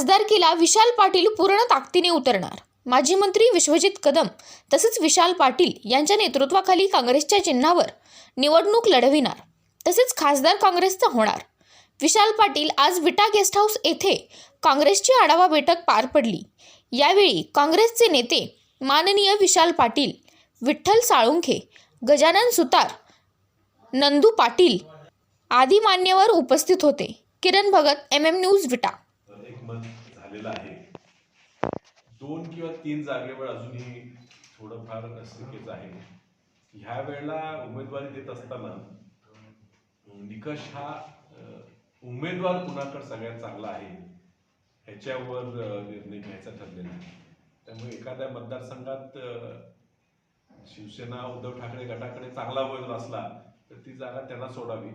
खासदारकीला विशाल पाटील पूर्ण ताकदीने उतरणार. माजी मंत्री विश्वजित कदम तसेच विशाल पाटील यांच्या नेतृत्वाखाली काँग्रेसच्या चिन्हावर निवडणूक लढविणार. तसेच खासदार काँग्रेसचा होणार. विशाल पाटील आज विटा गेस्ट हाऊस येथे काँग्रेसची आढावा बैठक पार पडली. यावेळी काँग्रेसचे नेते माननीय विशाल पाटील विठ्ठल साळुंखे गजानन सुतार नंदू पाटील आदी मान्यवर उपस्थित होते. Kiran Bhagat M M news Vita. झालेलं आहे. दोन किंवा तीन जागेवर अजूनही थोडंफार स्थितीच आहे. ह्या वेळेला उमेदवारी देत असताना निकष हा उमेदवार कुणाकडे सगळ्यात चांगला आहे ह्याच्यावर निर्णय घ्यायचा ठरलेला आहे. त्यामुळे एखाद्या मतदारसंघात शिवसेना उद्धव ठाकरे गटाकडे चांगला उमेदवार असला तर ती जागा त्यांना सोडावी.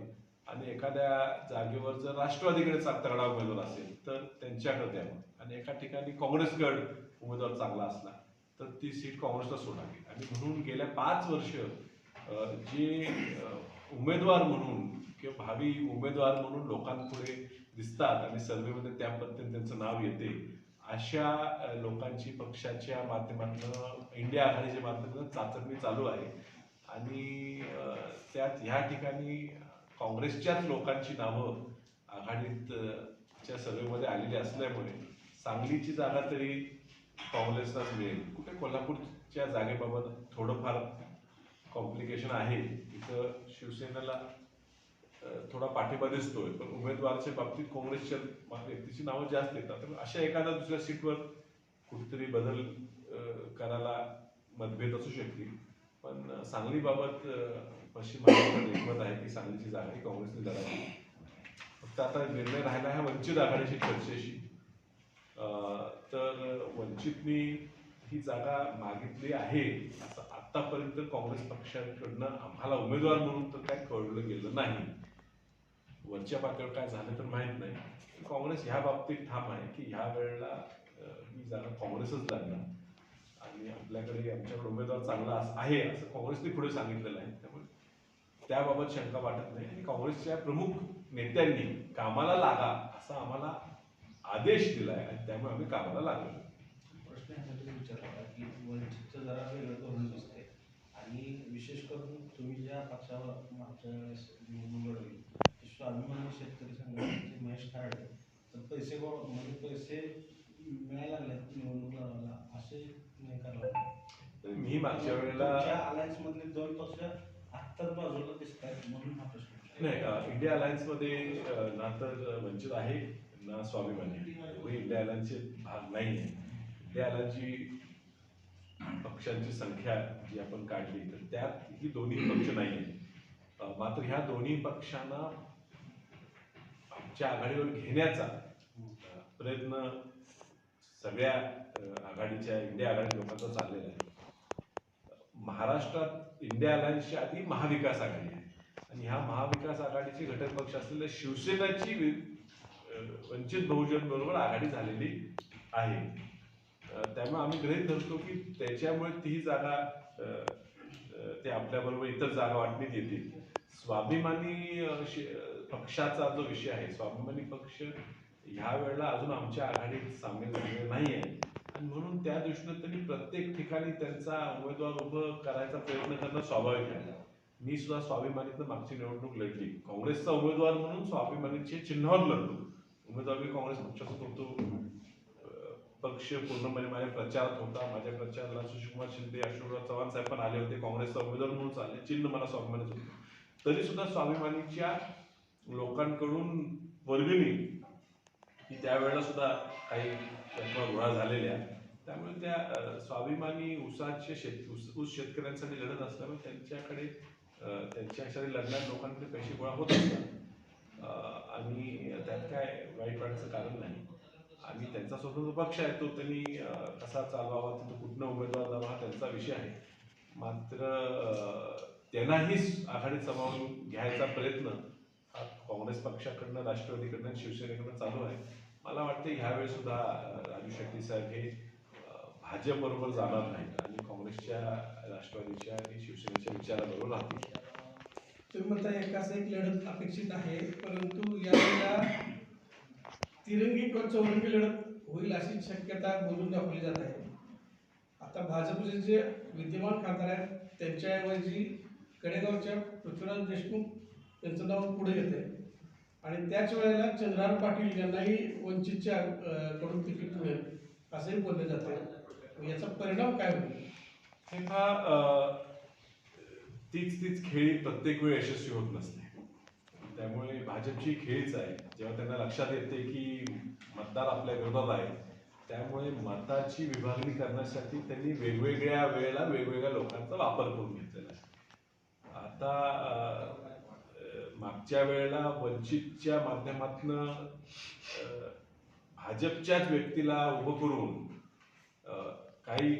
आणि एखाद्या जागेवर जर राष्ट्रवादीकडे चा- तगडा उमेदवार असेल तर त्यांच्याकडे द्यावं आणि एका ठिकाणी काँग्रेसगड उमेदवार चांगला असला तर ती सीट काँग्रेसला सोडावी आणि म्हणून गेल्या पाच वर्ष जे उमेदवार म्हणून किंवा भावी उमेदवार म्हणून लोकांपुढे दिसतात आणि सर्वेमध्ये त्या पद्धतीने त्यांचं नाव येते अशा लोकांची पक्षाच्या माध्यमातून इंडिया आघाडीच्या माध्यमातून चाचणी चालू आहे. आणि त्यात ह्या ठिकाणी काँग्रेसच्याच लोकांची नावं आघाडीत अ, च्या आलेली असल्यामुळे सांगलीची जागा तरी काँग्रेसलाच मिळेल. कुठे कोल्हापूरच्या जागेबाबत थोडंफार कॉम्प्लिकेशन आहे. तिथं शिवसेनेला थोडा पाठिंबा दिसतोय. पण उमेदवाराच्या बाबतीत काँग्रेसच्या व्यक्तीची नावं जास्त येतात तर अशा एखाद्या दुसऱ्या सीटवर कुठेतरी बदल करायला मतभेद असू शकतील. पण सांगलीबाबत अशी पश्चिम महाराष्ट्रात एकमत आहे की सांगलीची जागा ही काँग्रेसने लढावी फक्त आता निर्णय राहिला आहे वंचित आघाडीशी चर्चेशी. तर वंचितनी ही जागा मागितली आहे असं आतापर्यंत काँग्रेस पक्षाकडनं आम्हाला उमेदवार म्हणून तर काय कळलं गेलं नाही. वरच्या पातळीवर काय झालं तर माहीत नाही. काँग्रेस ह्या बाबतीत ठाम आहे की ह्या वेळेला ही जागा काँग्रेसच लागणार. आणि आपल्याकडे आमच्याकडे उमेदवार चांगला आहे असं काँग्रेसने पुढे सांगितलेलं आहे. त्यामुळे त्याबाबत शंका वाटत नाही. आणि काँग्रेसच्या प्रमुख नेत्यांनी कामाला लागा असा आम्हाला आदेश दिलाय आणि त्यामुळे आम्ही कामाला लागलो. प्रश्न ह्यासाठी विचारला की वंचितचं जरा वेगळं धोरण दिसते आणि विशेष करून तुम्ही ज्या पक्षावर मागच्या वेळेस निवडणूक लढवली स्वाभिमानी शेतकरी संघटनेचे महेश तारडे तर पैसे गोळा म्हणजे पैसे मिळायला लागले निवडणूक लढवायला असे नाही तर मी मागच्या वेळेला अलायन्स मधले दोन पक्ष आत्ताच बाजूला दिसत आहेत म्हणून हा प्रश्न नाही इंडिया अलायन्समध्ये मध्ये ना तर वंचित आहे ना स्वाभिमानी इंडिया अलायन्सचे भाग नाही आहे. इंडिया अलायन्सची पक्षांची संख्या जी आपण काढली तर त्यात ही दोन्ही पक्ष नाही आहेत. मात्र ह्या दोन्ही पक्षांना आमच्या आघाडीवर घेण्याचा प्रयत्न सगळ्या आघाडीच्या इंडिया आघाडी लोकांचा चाललेला आहे. महाराष्ट्रात इंडिया अलायन्सच्या आधी महाविकास आघाडी आहे. आणि ह्या महाविकास आघाडीचे घटक पक्ष असलेल्या शिवसेनाची वंचित बहुजन बरोबर आघाडी झालेली आहे. त्यामुळे आम्ही गृहीत धरतो की त्याच्यामुळे ती जागा ते आपल्याबरोबर इतर जागा वाटणीत येतील. स्वाभिमानी शि- पक्षाचा जो विषय आहे स्वाभिमानी पक्ष ह्या वेळेला अजून आमच्या आघाडीत सामील झालेला नाही आहे म्हणून त्या दृष्टीने त्यांनी प्रत्येक ठिकाणी त्यांचा उमेदवार उभं करायचा प्रयत्न करणं स्वाभाविक आहे. मी सुद्धा स्वाभिमानीतनं मागची निवडणूक लढली. काँग्रेसचा उमेदवार म्हणून स्वाभिमानीचे चिन्हावर लढलो. उमेदवार मी काँग्रेस पक्षाचा होतो. पक्ष पूर्णपणे माझ्या प्रचारात होता. माझ्या प्रचाराला सुशीलकुमार शिंदे अशोकराव चव्हाण साहेब पण आले होते. काँग्रेसचा उमेदवार म्हणून चालले. चिन्ह मला स्वाभिमानीच होतं. तरी सुद्धा स्वाभिमानीच्या लोकांकडून वर्गणी की त्यावेळेला सुद्धा काही रकमा गोळा झालेल्या. त्यामुळे त्या स्वाभिमानी ऊसाचे शेत ऊस ऊस शेतकऱ्यांसाठी लढत असल्यामुळे त्यांच्याकडे त्यांच्यासाठी लढणाऱ्या लोकांकडे पैसे गोळा होत असतात. आणि त्यात काय वाईट वाटण्याचं कारण नाही. आणि त्यांचा स्वतंत्र पक्ष आहे तो त्यांनी कसा चालवावा तिथं कुठनं उमेदवार जावा हा त्यांचा विषय आहे. मात्र त्यांनाही आघाडीत सामावून घ्यायचा प्रयत्न हा काँग्रेस पक्षाकडनं राष्ट्रवादीकडनं शिवसेनेकडनं चालू आहे. मला वाटतं ह्यावेळी सुद्धा राजू शेट्टी साहेब हे भाजप भाजपबरोबर जाणार नाहीत. आणि काँग्रेसच्या राष्ट्रवादीच्या आणि शिवसेनेच्या विचाराबरोबर राहतील. तुम्ही म्हणता एकाच एक लढत अपेक्षित आहे परंतु यावेळेला तिरंगी किंवा चौरंगी लढत होईल अशी शक्यता बोलून दाखवली जात आहे. आता भाजपचे जे विद्यमान खासदार आहेत त्यांच्याऐवजी कडेगावच्या पृथ्वीराज देशमुख त्यांचं नाव पुढे येत आहे आणि त्याच वेळेला चंद्रार पाटील यांनाही वंचितच्या कडून तिकीट मिळेल असंही बोललं जात. याचा परिणाम काय होईल? हे तीच तीच खेळी प्रत्येक वेळी यशस्वी होत नसते. त्यामुळे भाजपची खेळीच आहे. जेव्हा त्यांना लक्षात येते की मतदार आपल्या विरोधात आहे त्यामुळे मताची विभागणी करण्यासाठी त्यांनी वेगवेगळ्या वेळेला वेगवेगळ्या लोकांचा वापर करून घेतलेला आहे. आता मागच्या वेळेला वंचितच्या माध्यमातनं भाजपच्याच व्यक्तीला उभं करून काही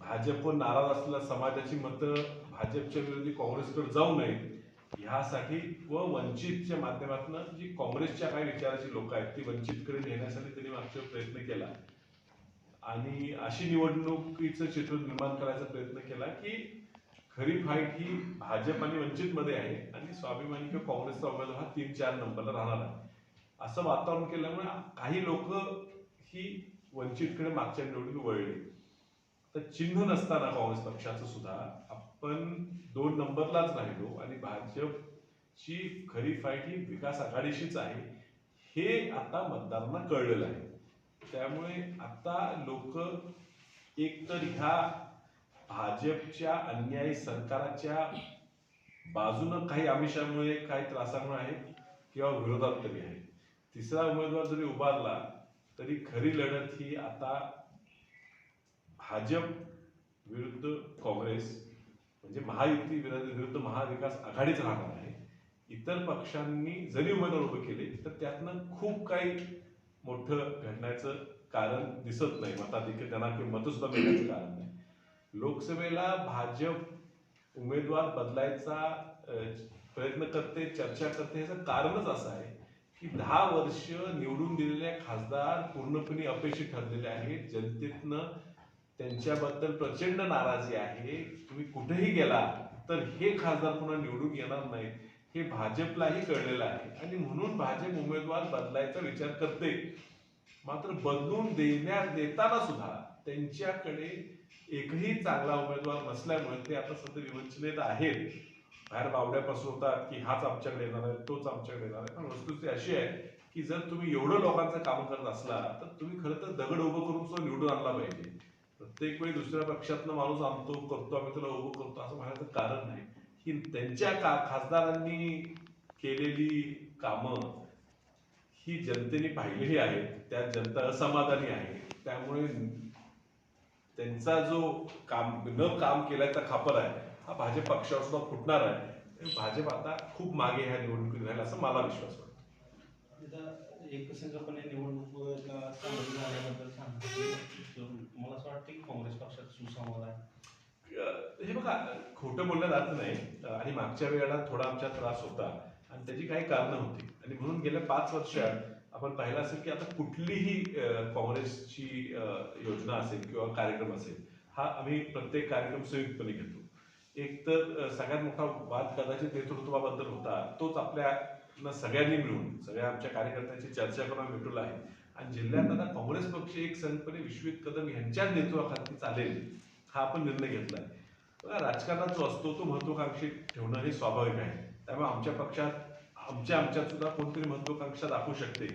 भाजपवर नाराज असलेल्या समाजाची मतं भाजपच्या विरोधी काँग्रेसकडे जाऊ नये ह्यासाठी व वंचितच्या माध्यमातून जी काँग्रेसच्या काही विचाराची लोक आहेत ती वंचितकडे नेण्यासाठी त्यांनी मागच्या प्रयत्न केला. आणि अशी निवडणुकीचं चित्र निर्माण करायचा प्रयत्न केला की खरी फाईट ही भाजप आणि वंचितमध्ये आहे आणि स्वाभिमानी किंवा काँग्रेसचा उमेदवार हा तीन चार नंबरला राहणार आहे. असं वातावरण केल्यामुळे काही लोक ही वंचितकडे मागच्या निवडणूक वळली. तर चिन्ह नसताना काँग्रेस पक्षाचं सुद्धा आपण दोन नंबरलाच राहिलो आणि भाजपची खरी फाईट ही विकास आघाडीशीच आहे हे आता मतदारांना कळलेलं आहे. त्यामुळे आता लोक एकतर ह्या भाजपच्या अन्यायी सरकारच्या बाजूनं काही आमिषामुळे काही त्रासामुळे आहे किंवा विरोधात तरी आहे. तिसरा उमेदवार जरी उभारला तरी खरी लढत ही आता भाजप विरुद्ध काँग्रेस म्हणजे महायुती विरुद्ध विरुद्ध महाविकास आघाडीच राहणार आहे. इतर पक्षांनी जरी उमेदवार उभे केले तर त्यातनं खूप काही मोठं घडण्याचं कारण दिसत नाही. मताधिक्य त्यांना किंवा मतसुद्धा मिळण्याचं कारण नाही. लोकसभेला भाजप उमेदवार बदलायचा प्रयत्न करते चर्चा करते याचं कारणच असं आहे की दहा वर्ष निवडून दिलेले खासदार पूर्णपणे अपयशी ठरलेले आहेत. जनतेतनं त्यांच्याबद्दल प्रचंड नाराजी आहे. तुम्ही कुठेही गेला तर हे खासदार पुन्हा निवडून येणार नाहीत. हे भाजपलाही कळलेलं आहे. आणि म्हणून भाजप उमेदवार बदलायचा विचार करते. मात्र बदलून देण्यात देताना सुद्धा त्यांच्याकडे एकही चांगला उमेदवार नसल्यामुळे ते आता सध्या विवंचनेत आहेत. बाहेर बावड्या होतात की हाच आमच्याकडे येणार आहे तोच आमच्याकडे येणार आहे. पण वस्तुस्थिती अशी आहे की जर तुम्ही एवढं लोकांचं काम करत असला तर तुम्ही खरं तर दगड उभं करून सुद्धा निवडून आणला पाहिजे. प्रत्येक वेळी दुसऱ्या पक्षातनं माणूस आणतो करतो आम्ही तुला उभं करतो असं म्हणायचं कारण नाही. की त्यांच्या का खासदारांनी केलेली कामं ही जनतेने पाहिलेली आहेत. त्या जनता असमाधानी आहे. त्यामुळे त्यांचा जो काम न काम केल्याचा खापर आहे. हा भाजप पक्षावर सुद्धा फुटणार आहे. भाजप आता खूप मागे ह्या निवडणुकीत राहील असं मला विश्वास वाटतो. एकसंघपणे निवडणुकीला सामोरे झाल्याबद्दल मला असं वाटतं की काँग्रेस पक्षात सुसंवाद आहे. हे बघा खोटं बोलण्यात अर्थ नाही. आणि मागच्या वेळेला थोडा आमचा त्रास होता. आणि त्याची काही कारणं होती. आणि म्हणून गेल्या पाच वर्षात आपण पाहिलं असेल की आता कुठलीही काँग्रेसची योजना असेल किंवा कार्यक्रम असेल हा आम्ही प्रत्येक कार्यक्रम संयुक्तपणे घेतो. एक तर सगळ्यात मोठा वाद कदाचित नेतृत्वाबद्दल होता तोच आपल्या सगळ्यांनी मिळून सगळ्या आमच्या कार्यकर्त्यांची चर्चा करून आम्ही मिटवला आहे. आणि जिल्ह्यात आता काँग्रेस पक्ष एक संघपणे विश्वित कदम यांच्या नेतृत्वाखाली चालेल हा आपण निर्णय घेतला आहे राजकारणात जो असतो तो महत्वाकांक्षी ठेवणं हे स्वाभाविक आहे. त्यामुळे आमच्या पक्षात आमच्या आमच्यात सुद्धा कोणतरी महत्वाकांक्षा दाखवू शकते.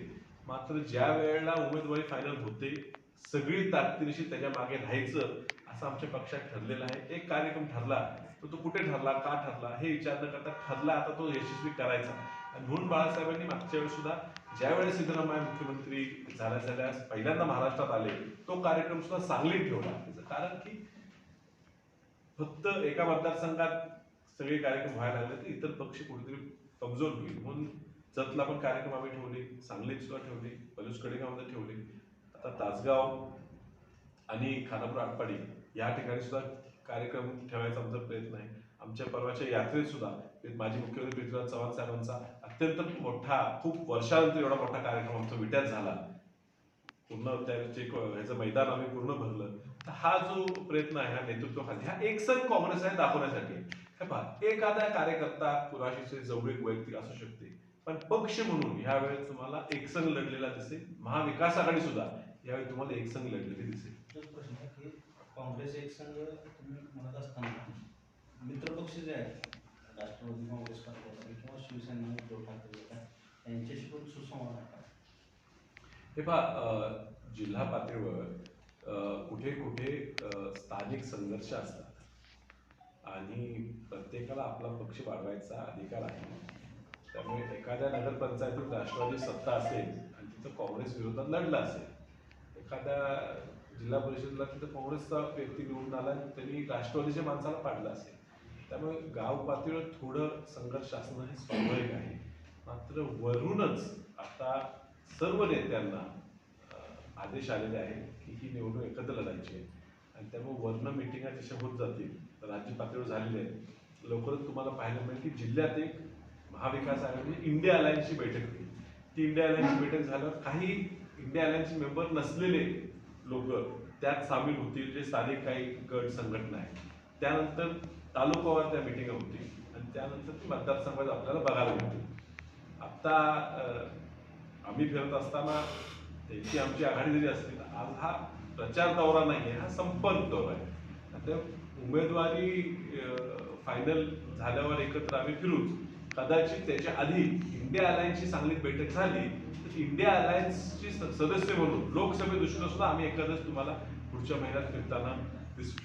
मात्र ज्या वेळेला उमेदवारी फायनल होते सगळी ताकदीनिशी त्याच्यामागे राहायचं असं आमच्या पक्षात ठरलेलं आहे. एक कार्यक्रम ठरला तर तो कुठे ठरला का ठरला हे विचार न करता ठरला आता तो यशस्वी करायचा. आणि म्हणून बाळासाहेबांनी मागच्या वेळेस सुद्धा ज्या वेळेस सिद्धरामय्या मुख्यमंत्री झाल्या झाल्यास पहिल्यांदा महाराष्ट्रात आले तो कार्यक्रम सुद्धा सांगलीत ठेवला. त्याचं कारण की फक्त एका मतदारसंघात सगळे कार्यक्रम व्हायला लागले तर इतर पक्ष कुठेतरी कमजोर होईल. म्हणून जतला पण कार्यक्रम आम्ही ठेवले सांगली सुद्धा ठेवले पलूस कडेगावमध्ये ठेवले. आता तासगाव आणि खानापूर आटपाडी या ठिकाणी सुद्धा कार्यक्रम ठेवायचा आमचा प्रयत्न आहे. आमच्या परवाच्या यात्रेत सुद्धा माजी मुख्यमंत्री पृथ्वीराज चव्हाण साहेबांचा अत्यंत मोठा खूप वर्षानंतर एवढा मोठा कार्यक्रम आमचा विट्यात झाला. पूर्ण त्याचे ह्याचं मैदान आम्ही पूर्ण भरलं. तर हा जो प्रयत्न आहे हा नेतृत्वाखाली हा एकसंघ काँग्रेस आहे दाखवण्यासाठी. एखादा कार्यकर्ता कुणाशी जवळीक वैयक्तिक असू शकते. पण पक्ष म्हणून ह्या वेळेस तुम्हाला एकसंघ लढलेला दिसेल. महाविकास आघाडी सुद्धा यावेळी तुम्हाला एक संघ लढलेली दिसेल. तोच प्रश्न आहे की काँग्रेस एक संघ तुम्ही म्हणत असताना मित्रपक्ष जे आहेत राष्ट्रवादी काँग्रेस असेल किंवा शिवसेना उद्धव ठाकरे यांच्याशी पण सुसंवाद आहे? हे पहा जिल्हा पातळीवर कुठे कुठे स्थानिक संघर्ष असतात. आणि प्रत्येकाला आपला पक्ष वाढवायचा अधिकार आहे. त्यामुळे एखाद्या नगरपंचायतीत राष्ट्रवादी सत्ता असेल आणि तिथं काँग्रेस विरोधात लढला असेल एखाद्या जिल्हा परिषदेला तिथं काँग्रेसचा व्यक्ती निवडून आला आणि त्यांनी राष्ट्रवादीच्या माणसाला पाडलं असेल. त्यामुळे गाव पातळीवर थोडं संघर्ष असणं हे स्वाभाविक आहे. मात्र वरूनच आता सर्व नेत्यांना आदेश आलेले आहेत की ही निवडणूक एकत्र लढायची आहे. आणि त्यामुळे वर्ण मिटिंगा जशा होत जातील. राज्य पातळीवर झालेल्या आहेत. लवकरच तुम्हाला पाहायला मिळेल की जिल्ह्यात एक महाविकास आघाडी म्हणजे इंडिया अलायन्सची बैठक होती. ती इंडिया अलायन्सची बैठक झाल्यावर काही इंडिया अलायन्सचे मेंबर नसलेले लोक त्यात सामील होतील. जे स्थानिक काही गट संघटना आहेत. त्यानंतर तालुकावर त्या मिटिंगा होती. आणि त्यानंतर ती मतदारसंघात आपल्याला बघायला मिळतील आत्ता आम्ही फिरत असताना त्यांची आमची आघाडी जरी असली तर आज हा प्रचार दौरा नाही आहे हा संपर्क दौरा आहे. आता उमेदवारी फायनल झाल्यावर एकत्र आम्ही फिरूच. कदाचित त्याच्या आधी इंडिया अलायन्सची सांगलीत बैठक झाली तर इंडिया अलायन्सची सदस्य म्हणून लोकसभेत दृष्टीनं सुद्धा आम्ही एखादंच तुम्हाला पुढच्या महिन्यात फिरताना दिसू.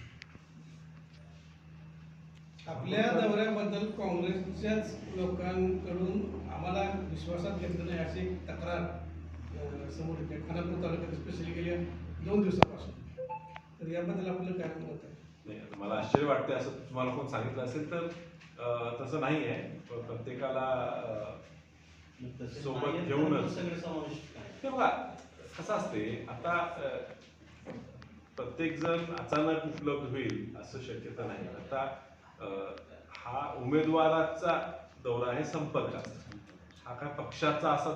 आपल्या दौऱ्याबद्दल काँग्रेसच्याच लोकांकडून आम्हाला विश्वासात घेतलं नाही अशी तक्रार समोर येते. खानापूर तालुक्यात स्पेशली गेल्या दोन दिवसापासून. तर याबद्दल आपलं काय मत आहे? नाही मला आश्चर्य वाटते असं तुम्हाला कोण सांगितलं असेल तर तसं नाही आहे प्रत्येकाला सोबत घेऊनच. हे बघा कसं असते आता प्रत्येक जण अचानक उपलब्ध होईल असं शक्यता नाही. आता हा उमेदवाराचा दौरा आहे संपर्काचा हा काय पक्षाचा असा